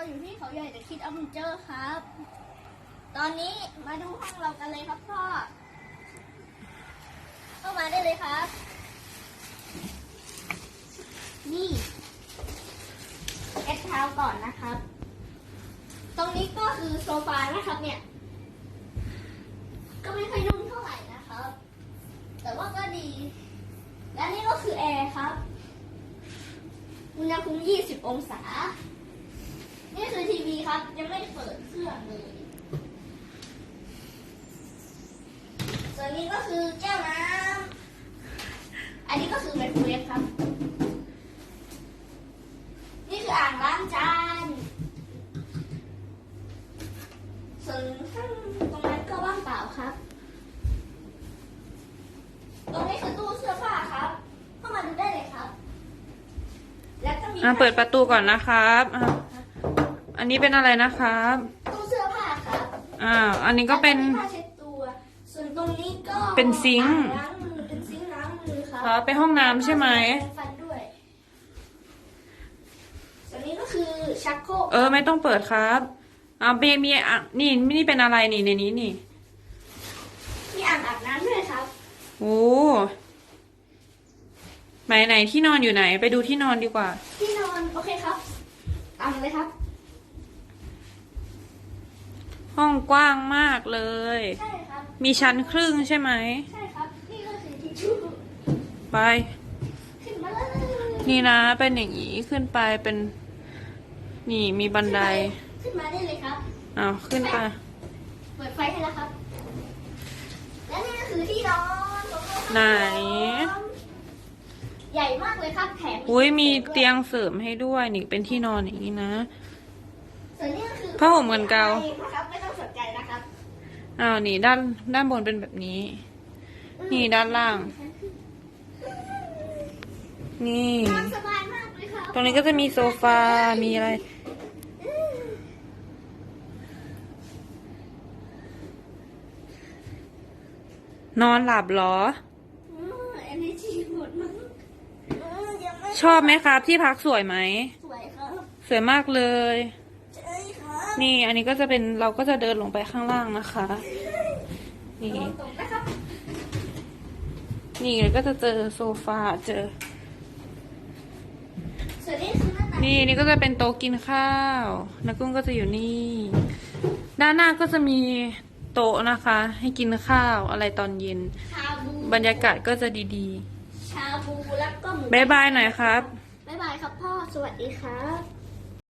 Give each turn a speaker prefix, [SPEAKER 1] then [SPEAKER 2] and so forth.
[SPEAKER 1] เราอยู่ที่เขาใหญ่แต่คิดอเวนเจอร์ครับ ตอนนี้มาดูห้องเรากันเลยครับพ่อ เข้ามาได้เลยครับ นี่เอ็ดเท้าก่อนนะครับ ตรงนี้ก็คือโซฟานะครับเนี่ย ก็ไม่ค่อยนุ่มเท่าไหร่นะครับ แต่ว่าก็ดี และนี่ก็คือแอร์ครับ อุณหภูมิ 20 องศา นี่คือทีวีครับ ยังไม่ได้เปิดเครื่องเลย ส่วนนี้ก็คือแก้วน้ำ อันนี้ก็คือไมโครเวฟครับ นี่คืออ่างล้างจาน ส่วนข้างตรงนั้นก็ว่างเปล่าครับ ตรงนี้คือตู้เสื้อผ้าครับ เข้ามาดูได้เลยครับ แล้วก็มี
[SPEAKER 2] อะเปิดประตูก่อนนะครับอะ อันนี้เป็นอะไรนะครับ
[SPEAKER 1] ตู้เสื้อผ้าครับ
[SPEAKER 2] อ่า อันนี้ก็เป็น
[SPEAKER 1] แล้วมีผ้าเช็ดตัว ส่วนตรงนี้ก็
[SPEAKER 2] เป็นซิงค์
[SPEAKER 1] อ่าล้างมือเป็นซิงค์ล้างมือครับ
[SPEAKER 2] ครับเป็นห้องน้ำใช่ไหม
[SPEAKER 1] แปรงฟันด้วย ส่วนนี้ก็คือชักโครก
[SPEAKER 2] เออ ไม่ต้องเปิดครับอ่าเบมีอะนี่นี่เป็นอะไรนี่ในนี้นี่
[SPEAKER 1] มีอ่างอาบน้ำด้วยครับ
[SPEAKER 2] โอ้ไหนไหนที่นอนอยู่ไหน ไปดูที่นอนดีกว่า
[SPEAKER 1] ที่นอน โอเคครับอ่างเลยครับ
[SPEAKER 2] ห้องกว้างมากเลย
[SPEAKER 1] ใช่ครับ
[SPEAKER 2] มีชั้นครึ่งใช่ไหม
[SPEAKER 1] ใช่ครับ นี่ก็คือทิชชู่
[SPEAKER 2] ไป
[SPEAKER 1] ขึ้นมาเลย
[SPEAKER 2] นี่นะ เป็นอย่างนี้ขึ้นไปเป็น นี่มีบันได
[SPEAKER 1] ขึ้นมาได้เลยครับ
[SPEAKER 2] อ้าวขึ้นไป
[SPEAKER 1] เปิดไฟให้แล้วครับ และนี่ก็คือที่นอนของเราครับ
[SPEAKER 2] ไหน
[SPEAKER 1] ใหญ่มากเลยครับแถม
[SPEAKER 2] อุ้ยมีเตียงเสริมให้ด้วย นี่เป็นที่นอนอย่างนี้นะ
[SPEAKER 1] ส่วนนี้ก็คือ
[SPEAKER 2] ผ้าห่มกันเกา
[SPEAKER 1] นะครับไม่ต้องสนใจนะครับ
[SPEAKER 2] อ้าวนี่ด้านด้านบนเป็นแบบนี้ นี่ด้านล่าง นี่
[SPEAKER 1] นอนสบายมากเลยครับ
[SPEAKER 2] ตรงนี้ก็จะมีโซฟา มีอะไร นอนหลับเหรอ
[SPEAKER 1] อืม energy หมดมั้งอืมยังไม่
[SPEAKER 2] ชอบไหมครับ ที่พักสวยไหม
[SPEAKER 1] สวยครับ
[SPEAKER 2] สวยมากเลย
[SPEAKER 1] ใช่ครับ
[SPEAKER 2] นี่อันนี้ก็จะเป็นเราก็จะเดินลงไปข้างล่างนะคะ นี่
[SPEAKER 1] นอนตรงนะครับ
[SPEAKER 2] นี่ก็จะเจอโซฟาเจอ
[SPEAKER 1] ส่วนนี้คือหน้าต่าง
[SPEAKER 2] นี่นี่ก็จะเป็นโต๊ะกินข้าวนักกุ้งก็จะอยู่นี่ ด้านหน้าก็จะมีโต๊ะนะคะ ให้กินข้าวอะไรตอนเย็น
[SPEAKER 1] ชาบู
[SPEAKER 2] บรรยากาศก็จะดี
[SPEAKER 1] ชาบูแล้วก็หมู
[SPEAKER 2] ๆบายบายหน่อยครับ
[SPEAKER 1] บ๊ายบายครับพ่อ สวัสดีครับ